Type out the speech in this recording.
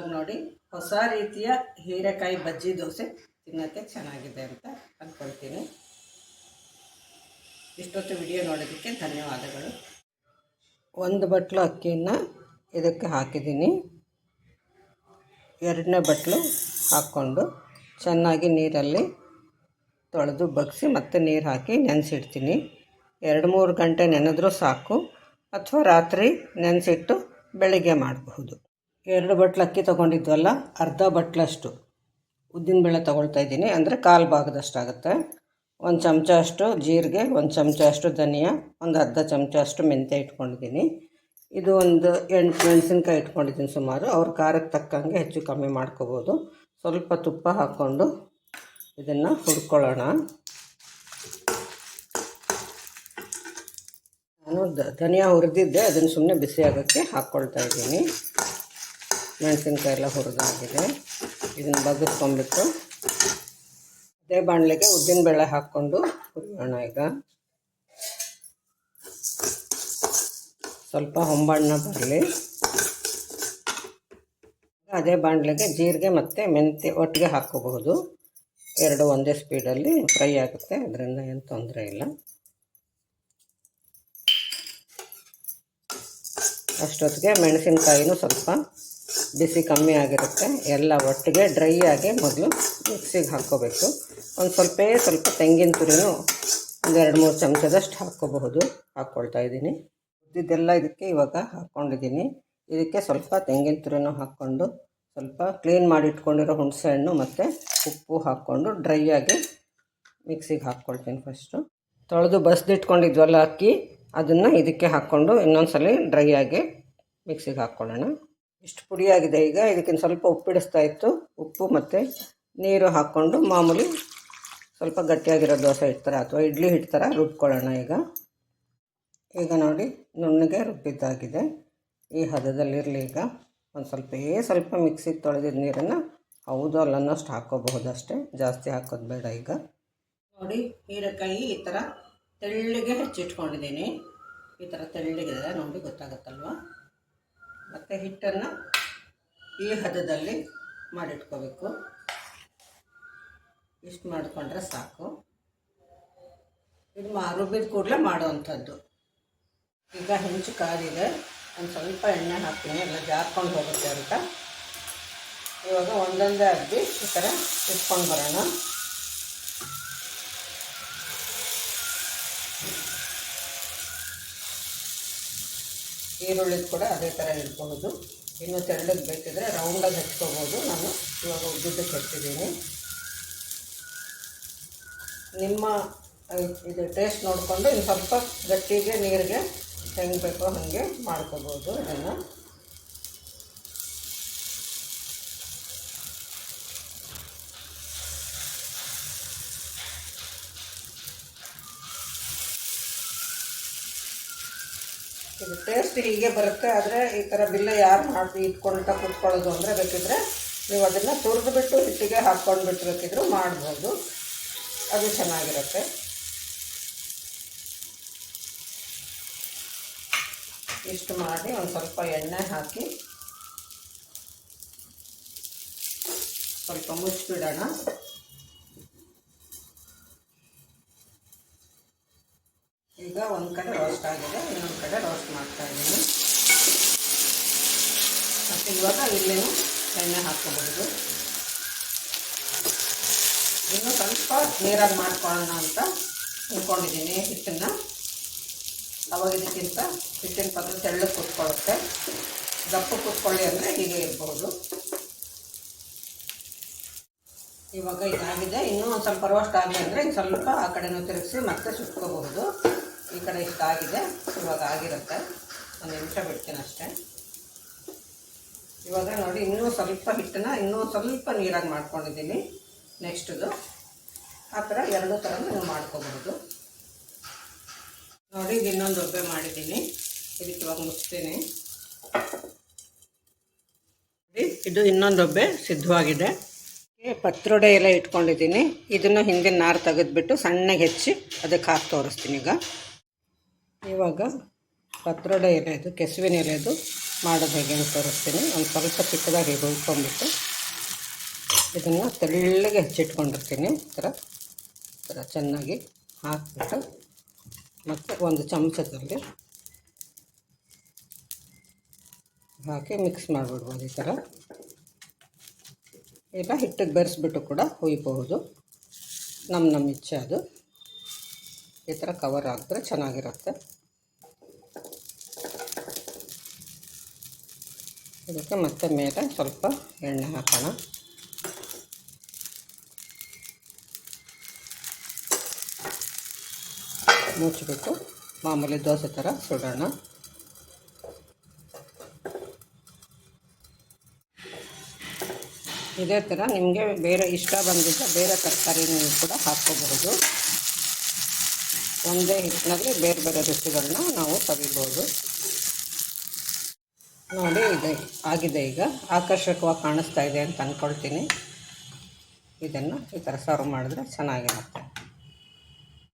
ಇವಾಗ ನೋಡಿ, ಹೊಸ ರೀತಿಯ ಹೀರೆಕಾಯಿ ಬಜ್ಜಿ ದೋಸೆ ತಿನ್ನೋಕ್ಕೆ ಚೆನ್ನಾಗಿದೆ ಅಂತ ಅಂದ್ಕೊಳ್ತೀನಿ ಇಷ್ಟೊತ್ತು ವಿಡಿಯೋ ನೋಡೋದಕ್ಕೆ ಧನ್ಯವಾದಗಳು. ಒಂದು ಬಟ್ಲು ಅಕ್ಕಿಯನ್ನು ಇದಕ್ಕೆ ಹಾಕಿದ್ದೀನಿ. ಎರಡನೇ ಬಟ್ಲು ಹಾಕ್ಕೊಂಡು ಚೆನ್ನಾಗಿ ನೀರಲ್ಲಿ ತೊಳೆದು ಬಗ್ಸಿ ಮತ್ತೆ ನೀರು ಹಾಕಿ ನೆನೆಸಿಡ್ತೀನಿ. ಎರಡು ಮೂರು ಗಂಟೆ ನೆನೆದ್ರೂ ಸಾಕು. ಅಥವಾ ರಾತ್ರಿ ನೆನೆಸಿಟ್ಟು ಬೆಳಿಗ್ಗೆ ಮಾಡಬಹುದು. ಎರಡು ಬಟ್ಲು ಅಕ್ಕಿ ತೊಗೊಂಡಿದ್ವಲ್ಲ ಅರ್ಧ ಬಟ್ಲಷ್ಟು. ಉದ್ದಿನಬೇಳೆ ತೊಗೊಳ್ತಾ ಇದ್ದೀನಿ, ಅಂದರೆ ಕಾಲು ಭಾಗದಷ್ಟಾಗುತ್ತೆ. ಒಂದು ಚಮಚ ಅಷ್ಟು ಜೀರಿಗೆ, ಒಂದು ಚಮಚ ಅಷ್ಟು ಧನಿಯಾ, ಒಂದು ಅರ್ಧ ಚಮಚ ಅಷ್ಟು ಮೆಂತ್ಯ ಇಟ್ಕೊಂಡಿದ್ದೀನಿ. ಇದು ಒಂದು ಎಂಟು ಮೆಣಸಿನ್ಕಾಯಿ ಇಟ್ಕೊಂಡಿದ್ದೀನಿ ಸುಮಾರು. ಅವ್ರ ಖಾರಕ್ಕೆ ತಕ್ಕಂಗೆ ಹೆಚ್ಚು ಕಮ್ಮಿ ಮಾಡ್ಕೋಬೋದು. ಸ್ವಲ್ಪ ತುಪ್ಪ ಹಾಕ್ಕೊಂಡು ಇದನ್ನು ಹುಡ್ಕೊಳ್ಳೋಣ ನಾನು ಧನಿಯಾ ಹುರಿದಿದ್ದೆ, ಅದನ್ನು ಸುಮ್ಮನೆ ಬಿಸಿ ಆಗೋಕ್ಕೆ ಹಾಕ್ಕೊಳ್ತಾ ಇದ್ದೀನಿ. ಮೆಣಸಿನ್ಕಾಯಿ ಎಲ್ಲ ಹುರಿದಾಗಿದೆ. ಇದನ್ನು ಬಗ್ಗಿಸ್ಕೊಂಡ್ಬಿಟ್ಟು ಅದೇ ಬಾಣಲೆಗೆ ಉದ್ದಿನಬೇಳೆ ಹಾಕ್ಕೊಂಡು ಹುರಿಯೋಣ ಈಗ. ಸ್ವಲ್ಪ ಹೊಂಬಣ್ಣ ಬರಲಿ. ಅದೇ ಬಾಣಲೆಗೆ ಜೀರಿಗೆ ಮತ್ತು ಮೆಂತ್ಯ ಒಟ್ಟಿಗೆ ಹಾಕ್ಕೋಬಹುದು. ಎರಡು ಒಂದೇ ಸ್ಪೀಡಲ್ಲಿ ಫ್ರೈ ಆಗುತ್ತೆ, ಅದರಿಂದ ಏನು ತೊಂದರೆ ಇಲ್ಲ. ಅಷ್ಟೊತ್ತಿಗೆ ಮೆಣಸಿನಕಾಯಿನೂ ಸ್ವಲ್ಪ ಬಿಸಿ ಕಮ್ಮಿ ಆಗಿರುತ್ತೆ, ಎಲ್ಲ ಒಟ್ಟಿಗೆ ಡ್ರೈ ಆಗಿ ಮೊದಲು ಮಿಕ್ಸಿಗೆ ಹಾಕ್ಕೋಬೇಕು. ಒಂದು ಸ್ವಲ್ಪ ಸ್ವಲ್ಪ ತೆಂಗಿನ ತುರಿನೂ ಒಂದು ಎರಡು ಮೂರು ಚಮಚದಷ್ಟು ಹಾಕ್ಕೋಬಹುದು, ಹಾಕ್ಕೊಳ್ತಾ ಇದ್ದೀನಿ. ಇದ್ದಿದ್ದೆಲ್ಲ ಇದಕ್ಕೆ ಇವಾಗ ಹಾಕ್ಕೊಂಡಿದ್ದೀನಿ. ಇದಕ್ಕೆ ಸ್ವಲ್ಪ ತೆಂಗಿನ ತುರಿನೂ ಹಾಕ್ಕೊಂಡು ಸ್ವಲ್ಪ ಕ್ಲೀನ್ ಮಾಡಿ ಇಟ್ಕೊಂಡಿರೋ ಹುಣಸೆ ಹಣ್ಣು ಮತ್ತು ಉಪ್ಪು ಹಾಕ್ಕೊಂಡು ಡ್ರೈ ಆಗಿ ಮಿಕ್ಸಿಗೆ ಹಾಕ್ಕೊಳ್ತೀನಿ ಫಸ್ಟು ತೊಳೆದು ಬಸ್ದಿಟ್ಕೊಂಡಿದ್ವಲ್ಲ ಅಕ್ಕಿ, ಅದನ್ನು ಇದಕ್ಕೆ ಹಾಕ್ಕೊಂಡು ಇನ್ನೊಂದು ಸಲ ಡ್ರೈ ಆಗಿ ಮಿಕ್ಸಿಗೆ ಹಾಕ್ಕೊಳ್ಳೋಣ. ಇಷ್ಟು ಪುಡಿಯಾಗಿದೆ ಈಗ. ಇದಕ್ಕಿಂತ ಸ್ವಲ್ಪ ಉಪ್ಪಿಡಿಸ್ತಾ ಇತ್ತು. ಉಪ್ಪು ಮತ್ತು ನೀರು ಹಾಕ್ಕೊಂಡು ಮಾಮೂಲಿ ಸ್ವಲ್ಪ ಗಟ್ಟಿಯಾಗಿರೋ ದೋಸೆ ಹಿಟ್ಟು ಅಥವಾ ಇಡ್ಲಿ ಹಿಟ್ಟು ಥರ ರುಬ್ಕೊಳ್ಳೋಣ ಈಗ. ಈಗ ನೋಡಿ ನುಣ್ಣಗೆ ರುಬ್ಬಿದ್ದಾಗಿದೆ. ಈ ಹದದಲ್ಲಿರಲಿ ಈಗ. ಒಂದು ಸ್ವಲ್ಪ ಏ, ಸ್ವಲ್ಪ ಮಿಕ್ಸಿಗೆ ತೊಳೆದಿದ್ದ ನೀರನ್ನು ಹೌದು ಅಲ್ಲ ಅನ್ನೋಷ್ಟು ಹಾಕ್ಕೋಬಹುದು ಅಷ್ಟೇ. ಜಾಸ್ತಿ ಹಾಕೋದು ಬೇಡ ಈಗ. ನೋಡಿ ಹೀರೆಕಾಯಿ ಈ ಥರ ತೆಳ್ಳಗೆ ಹೆಚ್ಚಿಟ್ಕೊಂಡಿದ್ದೀನಿ. ಈ ಥರ ತೆಳ್ಳಗಿದೆ, ನೋಡಿ ಗೊತ್ತಾಗುತ್ತಲ್ವ? ಮತ್ತು ಹಿಟ್ಟನ್ನು ಈ ಹದದಲ್ಲಿ ಮಾಡಿಟ್ಕೋಬೇಕು. ಇಷ್ಟು ಮಾಡಿಕೊಂಡ್ರೆ ಸಾಕು. ಇದು ಮಾ ರುಬ್ಬಿದ ಕೂಡಲೇ ಮಾಡುವಂಥದ್ದು. ಈಗ ಹೆಂಚು ಕಾದಿದೆ ಒಂದು ಸ್ವಲ್ಪ ಎಣ್ಣೆ ಹಾಕ್ತೀನಿ. ಎಲ್ಲ ಜಾರ್ಕೊಂಡು ಹೋಗುತ್ತೆ ಅಂತ. ಇವಾಗ ಒಂದೊಂದೇ ಅರ್ಜಿ ಈ ಥರ ಇಟ್ಕೊಂಡು ಬರೋಣ. ಈರುಳ್ಳಿದು ಕೂಡ ಅದೇ ಥರ ಇಡ್ಬೋದು ಇನ್ನು ತೆಳ್ಳಗೆ ಬೇಕಿದ್ರೆ ರೌಂಡಾಗಿ ಹೆಚ್ಕೋಬೋದು ನಾನು ಇವಾಗ ಉದ್ದಕ್ಕೆ ಹೆಚ್ಚಿದ್ದೀನಿ ನಿಮ್ಮ ಇದು ಟೇಸ್ಟ್ ನೋಡಿಕೊಂಡು, ಇನ್ನು ಸ್ವಲ್ಪ ಗಟ್ಟಿಗೆ ನೀರಿಗೆ ಹೆಂಗೆ ಬೇಕೋ ಹಾಗೆ ಮಾಡ್ಕೋಬೋದು ಇದನ್ನು. ಇದು ಟೇಸ್ಟ್ ಹೀಗೆ ಬರುತ್ತೆ, ಆದರೆ ಈ ಥರ ಬಿಲ್ಲ ಯಾರು ಮಾಡಿ ಇಟ್ಕೊಳ್ತಾ ಕುತ್ಕೊಳ್ಳೋದು ಅಂದರೆ ಬೇಕಿದ್ರೆ ನೀವು ಅದನ್ನು ತುರಿದು ಬಿಟ್ಟು ಹಿಟ್ಟಿಗೆ ಹಾಕ್ಕೊಂಡು ಬಿಟ್ಟು ಬೇಕಿದ್ರು ಮಾಡ್ಬೋದು. ಅದು ಚೆನ್ನಾಗಿರುತ್ತೆ. ಇಷ್ಟು ಮಾಡಿ ಒಂದು ಸ್ವಲ್ಪ ಎಣ್ಣೆ ಹಾಕಿ ಸ್ವಲ್ಪ ಮುಚ್ಚಿಬಿಡೋಣ ಈಗ ಒಂದು ಕಡೆ ರೋಸ್ಟ್ ಆಗಿದೆ, ಇನ್ನೊಂದು ಕಡೆ ರೋಸ್ಟ್ ಮಾಡ್ತಾ ಇದ್ದೀನಿ. ಮತ್ತು ಇವಾಗ ಇಲ್ಲೇನು ಎಣ್ಣೆ ಹಾಕ್ಕೋಬಹುದು. ಇನ್ನು ಸ್ವಲ್ಪ ನೀರಾಗಿ ಮಾಡ್ಕೊಳ್ಳೋಣ ಅಂತ ಅಂದ್ಕೊಂಡಿದ್ದೀನಿ ಹಿಟ್ಟನ್ನು ಅವಾಗ ಇದಕ್ಕಿಂತ ಹಿಟ್ಟಿನ ಪದ್ರ ತೆಳ್ಳಗೆ ಕೂತ್ಕೊಳ್ಳುತ್ತೆ. ದಪ್ಪ ಕೂತ್ಕೊಳ್ಳಿ ಅಂದರೆ ಹೀಗೆ ಇರಬಹುದು ಇವಾಗ ಇದಾಗಿದೆ. ಇನ್ನೂ ಒಂದು ಸ್ವಲ್ಪ ರೋಸ್ಟ್ ಆಗಲಿ ಅಂದರೆ ಸ್ವಲ್ಪ ಆ ಕಡೆನೂ ತಿರುಗಿಸಿ ಮತ್ತೆ ಸುಟ್ಕೋಬಹುದು. ಈ ಕಡೆ ಇಷ್ಟಾಗಿದೆ ಇವಾಗ ಆಗಿರುತ್ತೆ. ಒಂದು ನಿಮಿಷ ಬಿಡ್ತೀನಿ ಅಷ್ಟೇ. ಇವಾಗ ನೋಡಿ, ಇನ್ನೂ ಸ್ವಲ್ಪ ಹಿಟ್ಟನ್ನ, ಇನ್ನೂ ಸ್ವಲ್ಪ ನೀರಾಗಿ ಮಾಡ್ಕೊಂಡಿದ್ದೀನಿ. ನೆಕ್ಸ್ಟದು. ಆ ಥರ ಎರಡೂ ಥರ ನೀವು ಮಾಡ್ಕೋಬಹುದು. ನೋಡಿ, ಇದು ಇನ್ನೊಂದು ಒಬ್ಬೆ ಮಾಡಿದ್ದೀನಿ. ಇದಕ್ಕೆ ಇವಾಗ ಮುಚ್ತೀನಿ. ಇದು ಇನ್ನೊಂದು ಒಬ್ಬೆ ಸಿದ್ಧವಾಗಿದೆ. ಪತ್ರೊಡೆ ಎಲ್ಲ ಇಟ್ಕೊಂಡಿದ್ದೀನಿ. ಇದನ್ನು ಹಿಂದಿನ ನಾರು ತೆಗೆದ್ಬಿಟ್ಟು ಸಣ್ಣಗೆ ಹೆಚ್ಚಿ ಅದಕ್ಕೆ ಹಾಕಿ ತೋರಿಸ್ತೀನಿ ಈಗ. ಇವಾಗ ಪತ್ರೊಡೆ ಎಲೆದು, ಕೆಸುವಿನ ಎಲೆದು ಮಾಡೋದು ಹೇಗೆ ಅಂತ ತೋರಿಸ್ತೀನಿ. ಒಂದು ಸ್ವಲ್ಪ ಚಿಕ್ಕದಾಗಿ ಹುಯ್ಕೊಂಬಿಟ್ಟು ಇದನ್ನು ತೆಳ್ಳಗೆ ಹೆಚ್ಚಿಟ್ಕೊಂಡಿರ್ತೀನಿ. ಈ ಥರ ಈ ಥರ ಚೆನ್ನಾಗಿ ಹಾಕ್ಬಿಟ್ಟು ಮತ್ತು ಒಂದು ಚಮಚದಲ್ಲಿ ಹಾಕಿ ಮಿಕ್ಸ್ ಮಾಡಿಬಿಡ್ಬೋದು ಈ ಥರ. ಈಗ ಹಿಟ್ಟಿಗೆ ಬೆರೆಸ್ಬಿಟ್ಟು ಕೂಡ ಹುಯ್ಬಹುದು. ನಮ್ಮ ನಮ್ಮ ಇಚ್ಛೆ ಅದು. ಈ ಥರ ಕವರ್ ಹಾಕಿದ್ರೆ ಚೆನ್ನಾಗಿರುತ್ತೆ. ಇದಕ್ಕೆ ಮತ್ತೆ ಮೇಲೆ ಸ್ವಲ್ಪ ಎಣ್ಣೆ ಹಾಕೋಣ. ಮುಚ್ಚಿಬಿಟ್ಟು ಮಾಮೂಲಿ ದೋಸೆ ಥರ ಸುಡೋಣ. ಇದೇ ಥರ ನಿಮಗೆ ಬೇರೆ ಇಷ್ಟ ಬಂದಿದ್ದ ಬೇರೆ ತರಕಾರಿ ನೀವು ಕೂಡ ಹಾಕ್ಕೋಬಹುದು. ಒಂದೇ ಹಿಟ್ಟಿನಲ್ಲಿ ಬೇರೆ ಬೇರೆ ರುಚಿಗಳನ್ನ ನಾವು ಕವಿಬೋದು ನೋಡಿ, ಇದೆ ಆಗಿದೆ ಈಗ. ಆಕರ್ಷಕವಾಗಿ ಕಾಣಿಸ್ತಾ ಇದೆ ಅಂತ ಅಂದ್ಕೊಳ್ತೀನಿ ಇದನ್ನು ಈ ಥರ ಸರ್ವ್ ಮಾಡಿದ್ರೆ ಚೆನ್ನಾಗಿರುತ್ತೆ.